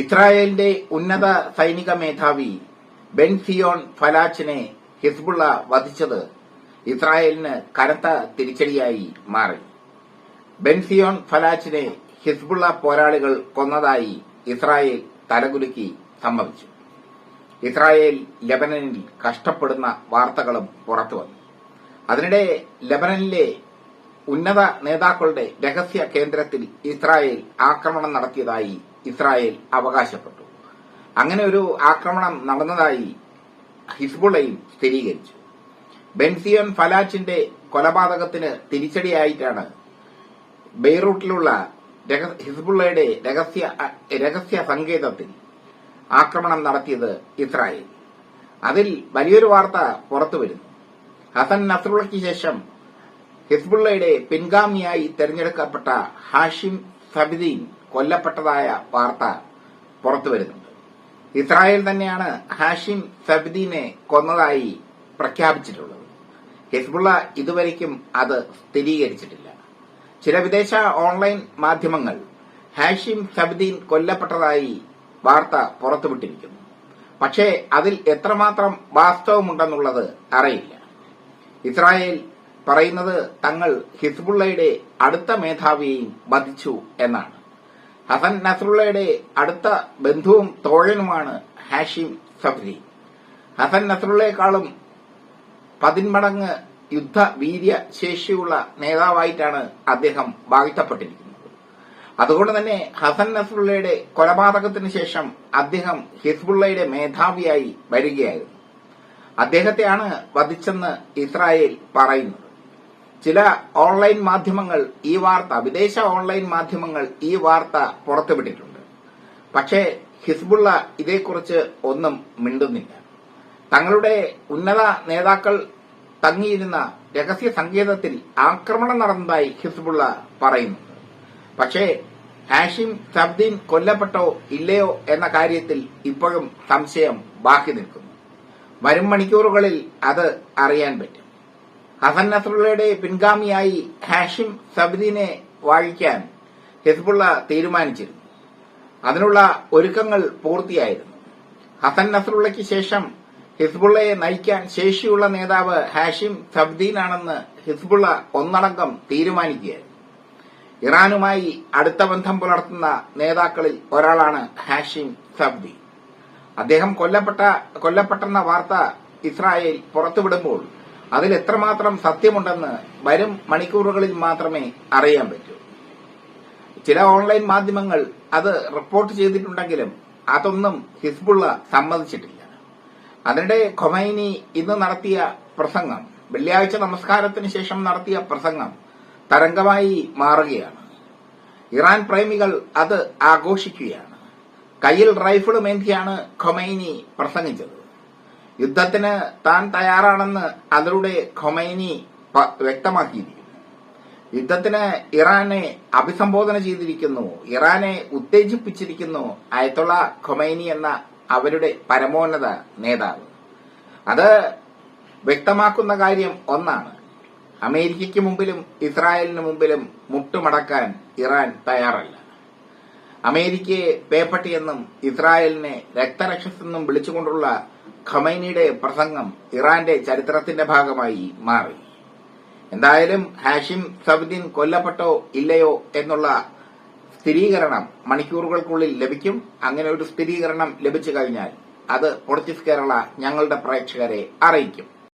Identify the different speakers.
Speaker 1: ഇസ്രായേലിന്റെ ഉന്നത സൈനിക മേധാവി ബെൻസിയോൺ ഫലാച്ചിനെ ഹിസ്ബുള്ള വധിച്ചത് ഇസ്രായേലിന് കനത്ത തിരിച്ചടിയായി മാറി. ബെൻസിയോൺ ഫലാച്ചിനെ ഹിസ്ബുള്ള പോരാളികൾ കൊന്നതായി ഇസ്രായേൽ തലകുലുക്കി സമ്മതിച്ചു. ഇസ്രായേൽ ലെബനനിൽ കഷ്ടപ്പെടുന്ന വാർത്തകളും പുറത്തുവന്നു അതിനിടെ ലെബനനിലെ ഉന്നത നേതാക്കളുടെ രഹസ്യ കേന്ദ്രത്തിൽ ഇസ്രായേൽ ആക്രമണം നടത്തിയതായി ഇസ്രായേൽ അവകാശപ്പെട്ടു. അങ്ങനെ ഒരു ആക്രമണം നടന്നതായി ഹിസ്ബുള്ളയും സ്ഥിരീകരിച്ചു. ബെൻസിയോൻ ഫലാച്ചിന്റെ കൊലപാതകത്തിന് തിരിച്ചടിയായിട്ടാണ് ബെയ്റൂട്ടിലുള്ള ഹിസ്ബുള്ളയുടെ രഹസ്യ രഹസ്യ സങ്കേതത്തിൽ ആക്രമണം നടത്തിയത് ഇസ്രായേൽ. അതിൽ വലിയൊരു വാർത്ത പുറത്തുവരുന്നു. ഹസൻ നസ്രുള്ളയ്ക്ക് ശേഷം ഹിസ്ബുള്ളയുടെ പിൻഗാമിയായി തെരഞ്ഞെടുക്കപ്പെട്ട ഹാഷിം സബിദീൻ കൊല്ലപ്പെട്ടതായ വാർത്ത പുറത്തു പുറത്തുവരുന്നുണ്ട് ഇസ്രായേൽ തന്നെയാണ് ഹാഷിം സബ്ദീനെ കൊന്നതായി പ്രഖ്യാപിച്ചിട്ടുള്ളത്. ഹിസ്ബുള്ള ഇതുവരയ്ക്കും അത് സ്ഥിരീകരിച്ചിട്ടില്ല. ചില വിദേശ ഓൺലൈൻ മാധ്യമങ്ങൾ ഹാഷിം സബ്ദീൻ കൊല്ലപ്പെട്ടതായി വാർത്ത പുറത്തുവിട്ടിരിക്കുന്നു. പക്ഷേ അതിൽ എത്രമാത്രം വാസ്തവമുണ്ടെന്നുള്ളത് അറിയില്ല. ഇസ്രായേൽ പറയുന്നത് തങ്ങൾ ഹിസ്ബുള്ളയുടെ അടുത്ത മേധാവിയെയും വധിച്ചു എന്നാണ്. ഹസൻ നസറുള്ളയുടെ അടുത്ത ബന്ധുവും തോഴനുമാണ് ഹാഷിം സബ്രി. ഹസൻ നസറുള്ളയെക്കാളും പതിന്മടങ്ങ് യുദ്ധ വീര്യ ശേഷിയുള്ള നേതാവായിട്ടാണ് അദ്ദേഹം വാഴ്ത്തപ്പെട്ടിരിക്കുന്നത് അതുകൊണ്ട് തന്നെ ഹസൻ നസറുള്ളയുടെ കൊലപാതകത്തിന് ശേഷം അദ്ദേഹം ഹിസ്ബുള്ളയുടെ മേധാവിയായി വരികയായിരുന്നു. അദ്ദേഹത്തെയാണ് വധിച്ചെന്ന് ഇസ്രായേൽ പറയുന്നത്. ചില ഓൺലൈൻ മാധ്യമങ്ങൾ ഈ വാർത്ത വിദേശ ഓൺലൈൻ മാധ്യമങ്ങൾ ഈ വാർത്ത പുറത്തുവിട്ടിട്ടുണ്ട്. പക്ഷേ ഹിസ്ബുള്ള ഇതേക്കുറിച്ച് ഒന്നും മിണ്ടുന്നില്ല. തങ്ങളുടെ ഉന്നത നേതാക്കൾ തങ്ങിയിരുന്ന രഹസ്യ സങ്കേതത്തിൽ ആക്രമണം നടന്നതായി ഹിസ്ബുള്ള പറയുന്നു. പക്ഷേ ഹാഷിം സബ്ദീൻ കൊല്ലപ്പെട്ടോ ഇല്ലയോ എന്ന കാര്യത്തിൽ ഇപ്പോഴും സംശയം ബാക്കി നിൽക്കുന്നു. വരും മണിക്കൂറുകളിൽ അത് അറിയാൻ പറ്റും. ഹസൻ നസ്രുള്ളയുടെ പിൻഗാമിയായി ഹാഷിം സബ്ദീനെ വാഴിക്കാൻ ഹിസ്ബുള്ള തീരുമാനിച്ചിരുന്നു. അതിനുള്ള ഒരുക്കങ്ങൾ പൂർത്തിയായിരുന്നു. ഹസൻ നസ്രുള്ളയ്ക്ക് ശേഷം ഹിസ്ബുള്ളയെ നയിക്കാൻ ശേഷിയുള്ള നേതാവ് ഹാഷിം സബ്ദീനാണെന്ന് ഹിസ്ബുള്ള ഒന്നടങ്കം തീരുമാനിക്കുകയായിരുന്നു. ഇറാനുമായി അടുത്ത ബന്ധം പുലർത്തുന്ന നേതാക്കളിൽ ഒരാളാണ് ഹാഷിം സബ്ദി അദ്ദേഹം കൊല്ലപ്പെട്ട കൊല്ലപ്പെട്ടെന്ന വാർത്ത ഇസ്രായേൽ പുറത്തുവിടുമ്പോൾ അതിൽ എത്രമാത്രം സത്യമുണ്ടെന്ന് വരും മണിക്കൂറുകളിൽ മാത്രമേ അറിയാൻ പറ്റൂ. ചില ഓൺലൈൻ മാധ്യമങ്ങൾ അത് റിപ്പോർട്ട് ചെയ്തിട്ടുണ്ടെങ്കിലും അതൊന്നും ഹിസ്ബുള്ള സമ്മതിച്ചിട്ടില്ല. അതിനിടെ ഖൊമൈനി ഇന്ന് നടത്തിയ പ്രസംഗം വെള്ളിയാഴ്ച നമസ്കാരത്തിന് ശേഷം നടത്തിയ പ്രസംഗം തരംഗമായി മാറുകയാണ്. ഇറാൻ പ്രേമികൾ അത് ആഘോഷിക്കുകയാണ്. കയ്യിൽ റൈഫിളുമേന്തിയാണ് ഖൊമൈനി പ്രസംഗിച്ചത്? യുദ്ധത്തിന് താൻ തയ്യാറാണെന്ന് അതിലൂടെ ഖൊമൈനി വ്യക്തമാക്കിയിരിക്കുന്നു. യുദ്ധത്തിന് ഇറാനെ അഭിസംബോധന ചെയ്തിരിക്കുന്നു ഇറാനെ ഉത്തേജിപ്പിച്ചിരിക്കുന്നു അയത്തുള്ള ഖൊമൈനി എന്ന അവരുടെ പരമോന്നത നേതാവ്. അത് വ്യക്തമാക്കുന്ന കാര്യം ഒന്നാണ്. അമേരിക്കയ്ക്ക് മുമ്പിലും ഇസ്രായേലിന് മുമ്പിലും മുട്ടുമടക്കാൻ ഇറാൻ തയ്യാറല്ല. അമേരിക്കയെ പേപ്പട്ടിയെന്നും ഇസ്രായേലിനെ രക്തരക്ഷസെന്നും വിളിച്ചുകൊണ്ടുള്ള ഖമൈനിയുടെ പ്രസംഗം ഇറാന്റെ ചരിത്രത്തിന്റെ ഭാഗമായി മാറി. എന്തായാലും ഹാഷിം സബുദ്ദീൻ കൊല്ലപ്പെട്ടോ ഇല്ലയോ എന്നുള്ള സ്ഥിരീകരണം മണിക്കൂറുകൾക്കുള്ളിൽ ലഭിക്കും. അങ്ങനെ ഒരു സ്ഥിരീകരണം ലഭിച്ചു കഴിഞ്ഞാൽ അത് പൊളിറ്റിക്സ് കേരള ഞങ്ങളുടെ പ്രേക്ഷകരെ അറിയിക്കും.